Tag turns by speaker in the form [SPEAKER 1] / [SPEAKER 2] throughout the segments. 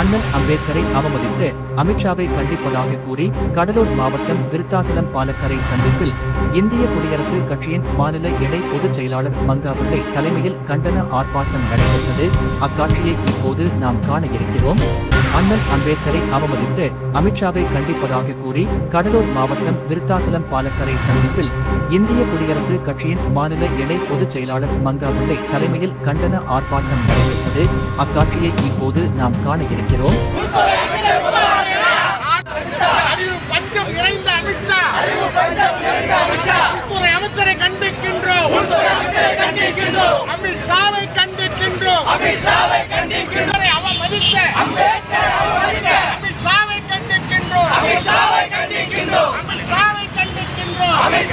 [SPEAKER 1] அண்ணல் அம்பேத்கரை அவமதித்து அமித்ஷாவை கண்டிப்பதாக கூறி கடலூர் மாவட்டம் விருத்தாசலம் பாலக்கரை சந்திப்பில் இந்திய குடியரசு கட்சியின் மாநில இடை பொதுச் செயலாளர் மங்காபிள்ளை தலைமையில் கண்டன ஆர்ப்பாட்டம் நடைபெற்றது. அக்காட்சியை இப்போது நாம் காண இருக்கிறோம். அண்ணல் அம்பேத்கரை அவமதித்து அமித்ஷாவை கண்டிப்பதாக கூறி கடலூர் மாவட்டம் விருத்தாசலம் பாலக்கரை சந்திப்பில் இந்திய குடியரசு கட்சியின் மாநில இணை பொதுச் செயலாளர் மங்காபிள்ளை தலைமையில் கண்டன ஆர்ப்பாட்டம் நடைபெற்றது. அக்காட்சியை இப்போது நாம் காண இருக்கிறோம்.
[SPEAKER 2] அமைச்சரை கண்டிக்கின்றோம் அமித்ஷாவை கண்டிக்கின்றோம் அமித்ஷாவை கண்டிக்கின்றோம் கண்டிக்கின்றோம் கண்டிக்கின்றோம் வன்மையாக கண்டிக்கின்றோம் அமித்ஷா யோகியனா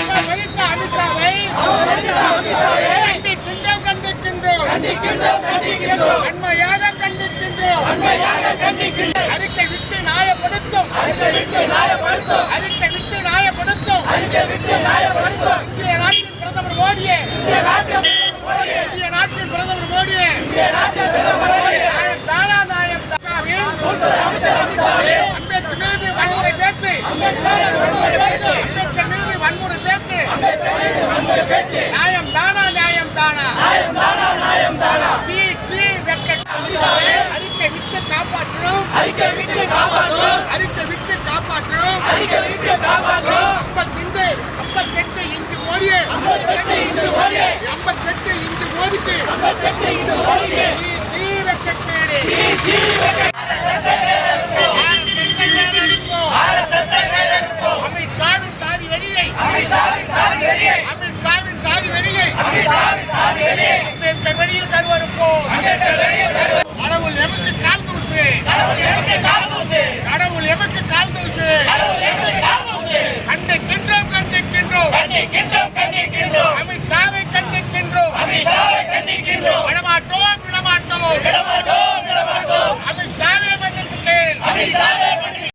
[SPEAKER 2] அவமதித்த அமித்ஷாவை கண்டிக்கின்றோம். கண்டிக்கின்றோம் வன்மையாக கண்டிக்கின்றோம். அறிக்கை விட்டு நியாயப்படுத்தும். அறிக்கை விட்டு நியாயப்படுத்தும். பேச்சு நியாயம் தானா நியாயம் தானா? நியாயம் தானா நியாயம் தானா. சீ சீ வெக்க அறிக்கை விட்டு காப்பாற்றணும். அறிக்கை விட்டு காப்பாற்றணும். அறிக்கை விட்டு காப்பாற்றணும். அறிக்கை விட்டு காப்பாற்றணும். ஐம்பத்தெண்டு ஐம்பத்தெட்டு இங்கு மோடி ஐம்பத்தெட்டு இங்கு மோடி ஐம்பத்தெட்டு இங்கு மோடிக்கு ஐம்பத்தெட்டு இங்கு மோடிக்கு சீ சீ வெக்க சீ சீ வெக்க que